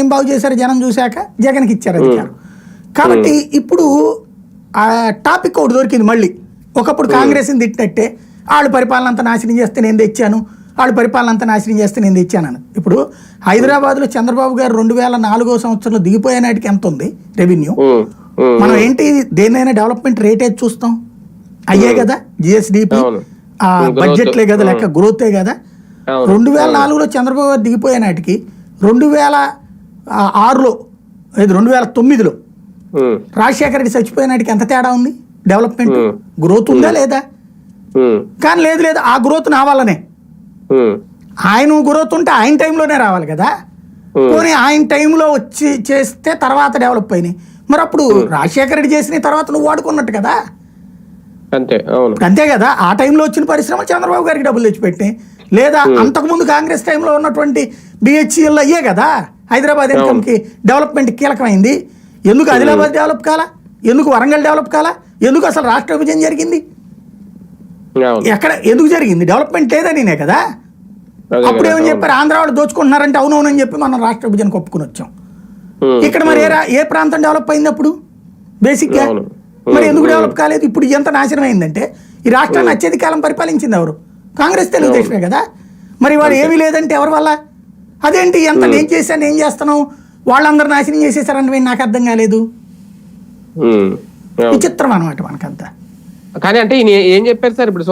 ఏం బాగు చేశారు జనం చూశాక? జగన్కి ఇచ్చారు అధికారం. కాబట్టి ఇప్పుడు ఆ టాపిక్ ఒకటి దొరికింది మళ్ళీ. ఒకప్పుడు కాంగ్రెస్ని తిట్టినట్టే వాళ్ళు పరిపాలన అంతా నాశనం చేస్తే నేను తెచ్చాను వాళ్ళు పరిపాలన అంతా నాశనం చేస్తే నేను తెచ్చానని. ఇప్పుడు హైదరాబాద్లో చంద్రబాబు గారు రెండు వేల నాలుగో సంవత్సరంలో దిగిపోయే నాటికి ఎంత ఉంది రెవెన్యూ? మనం ఏంటి దేన్నైనా డెవలప్మెంట్ రేట్ ఏది చూస్తాం. అయ్యే కదా? జిఎస్డిపి. బడ్జెట్లే కదా లెక్క గ్రోతే కదా. రెండు వేల నాలుగులో చంద్రబాబు గారు దిగిపోయే నాటికి రెండు వేల ఆరులో లేదు రెండు వేల తొమ్మిదిలో రాజశేఖర రెడ్డి చచ్చిపోయే నాటికి ఎంత తేడా ఉంది? డెవలప్మెంట్. గ్రోత్ ఉందా లేదా? కానీ లేదు లేదు. ఆ గ్రోత్ నా వల్లనే. ఆయన గ్రోత్ ఉంటే ఆయన టైంలోనే రావాలి కదా. పోనీ ఆయన టైంలో వచ్చి చేస్తే తర్వాత డెవలప్ అయినాయి. మరి అప్పుడు రాజశేఖర రెడ్డి చేసిన తర్వాత నువ్వు వాడుకున్నట్టు కదా? అంతే అవును. అంతే కదా? ఆ టైంలో వచ్చిన పరిశ్రమ చంద్రబాబు గారికి డబ్బులు తెచ్చిపెట్టినాయి. లేదా అంతకుముందు కాంగ్రెస్ టైంలో ఉన్నటువంటి బిహెచ్ఎల్ అయ్యే కదా? హైదరాబాద్ ఇన్కమ్కి డెవలప్మెంట్ కీలకమైంది? ఎందుకు ఆదిలాబాద్ డెవలప్ కాలా? ఎందుకు వరంగల్ డెవలప్ కాలా? ఎందుకు అసలు రాష్ట్ర విభజన జరిగింది? ఎక్కడ ఎందుకు జరిగింది? డెవలప్మెంట్ లేదనినే కదా? అప్పుడు ఏమని. చెప్పారు? ఆంధ్ర వాళ్ళు దోచుకుంటున్నారంటే అవునవునని చెప్పి మనం రాష్ట్ర విభజనకు ఒప్పుకుని వచ్చాం. ఇక్కడ మరి ఏ ఏ ప్రాంతం డెవలప్ అయింది అప్పుడు? బేసిక్గా అవును. మరి ఎందుకు డెవలప్ కాలేదు? ఇప్పుడు ఎంత నాశనం అయిందంటే ఈ రాష్ట్రాన్ని అత్యధిక కాలం పరిపాలించింది ఎవరు? కాంగ్రెస్ తెలుగుదేశమే కదా? మరి వాడు ఏమీ లేదంటే ఎవరి వల్ల? అదేంటి ఎంత నేను చేశాను ఏం చేస్తున్నావు? వాళ్ళందరూ నాశనం చేసేసారని నాకు అర్థం కాలేదు. అవును. విచిత్రం అనమాట మనకంతా. కానీ అంటే ఏం చెప్పారు సార్ ఇప్పుడు?